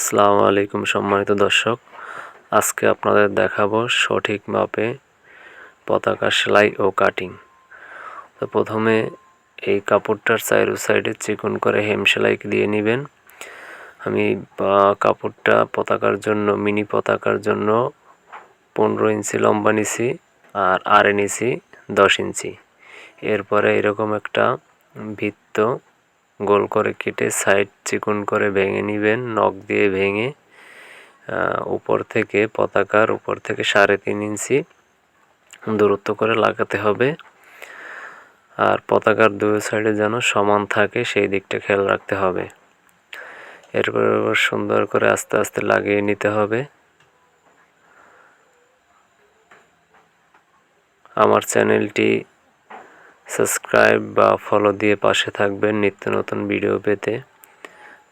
আসসালামু আলাইকুম সম্মানিত দর্শক। আজকে আপনাদের দেখাবো সঠিক মাপে পতাকা সেলাই ও কাটিং। তো প্রথমে এই কাপড়টার চাইরো সাইডে চিকন করে হেম সেলাই দিয়ে নেবেন। আমি কাপড়টা পতাকার জন্য, মিনি পতাকার জন্য পনেরো ইঞ্চি লম্বা নিছি আর আড়ে নিছি দশ ইঞ্চি। এরপরে এরকম একটা বৃত্ত গোল করে কেটে সাইড চিকন করে ভেঙে নেবেন, নখ দিয়ে ভেঙে উপর থেকে পতাকার উপর থেকে সাড়ে তিন ইঞ্চি দূরত্ব করে লাগাতে হবে। আর পতাকার দুই সাইডে যেন সমান থাকে, সেই দিকটা খেয়াল রাখতে হবে। এরপর সুন্দর করে আস্তে আস্তে লাগিয়ে নিতে হবে। আমার চ্যানেলটি সাবস্ক্রাইব বা ফলো দিয়ে পাশে থাকবেন নিত্য নতুন ভিডিও পেতে।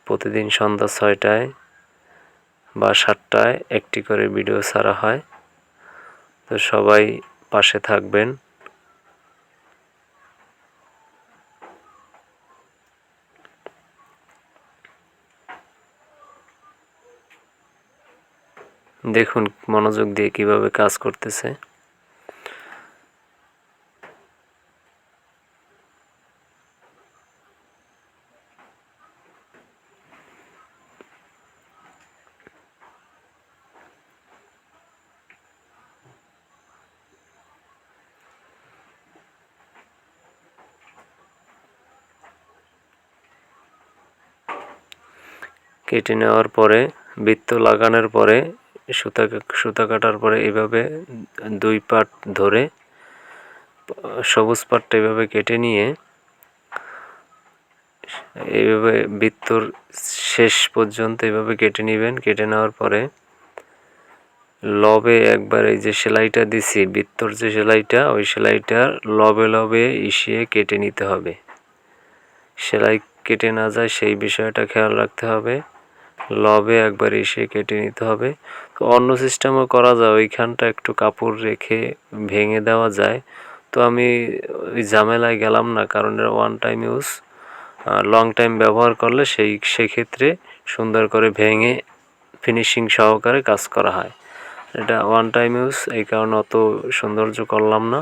প্রতিদিন সন্ধ্যা ছয়টায় বা সাতটায় একটি করে ভিডিও ছাড়া হয়। তো সবাই পাশে থাকবেন। দেখুন মনোযোগ দিয়ে কীভাবে কাজ করতেছে। কেটে নেওয়ার পরে, বৃত্ত লাগানোর পরে, সুতা সুতা কাটার পরে এভাবে দুই পাট ধরে, সবুজ পাটটা এভাবে কেটে নিয়ে এইভাবে বৃত্তর শেষ পর্যন্ত এভাবে কেটে নেবেন। কেটে নেওয়ার পরে লবে একবার এই যে সেলাইটা দিছি, বৃত্তর যে সেলাইটা, ওই সেলাইটা লবে লবে ইসিয়ে কেটে নিতে হবে। সেলাই কেটে না যায়, সেই বিষয়টা খেয়াল রাখতে হবে। লবে একবার এসে কেটে নিতে হবে। তো অন্য সিস্টেমও করা যায়, ওইখানটা একটু কাপড় রেখে ভেঙে দেওয়া যায়। তো আমি ওই ঝামেলায় গেলাম না, কারণ এটা one time use long time ব্যবহার করলে সেই, সেক্ষেত্রে সুন্দর করে ভেঙে ফিনিশিং সহকারে কাজ করা হয়। এটা ওয়ান টাইম ইউজ এই কারণে অত সৌন্দর্য করলাম না।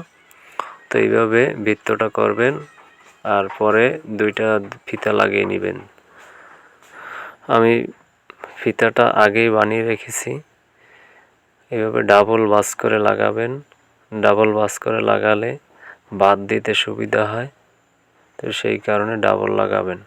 তো এইভাবে বৃত্তটা করবেন, আর পরে দুইটা ফিতা লাগিয়ে নেবেন। আমি ফিতাটা আগেই বানিয়ে রেখেছি। এভাবে ডাবল বাস করে লাগাবেন। ডাবল বাস করে লাগালে বাদ দিতে সুবিধা হয়। তো সেই কারণে ডাবল লাগাবেন।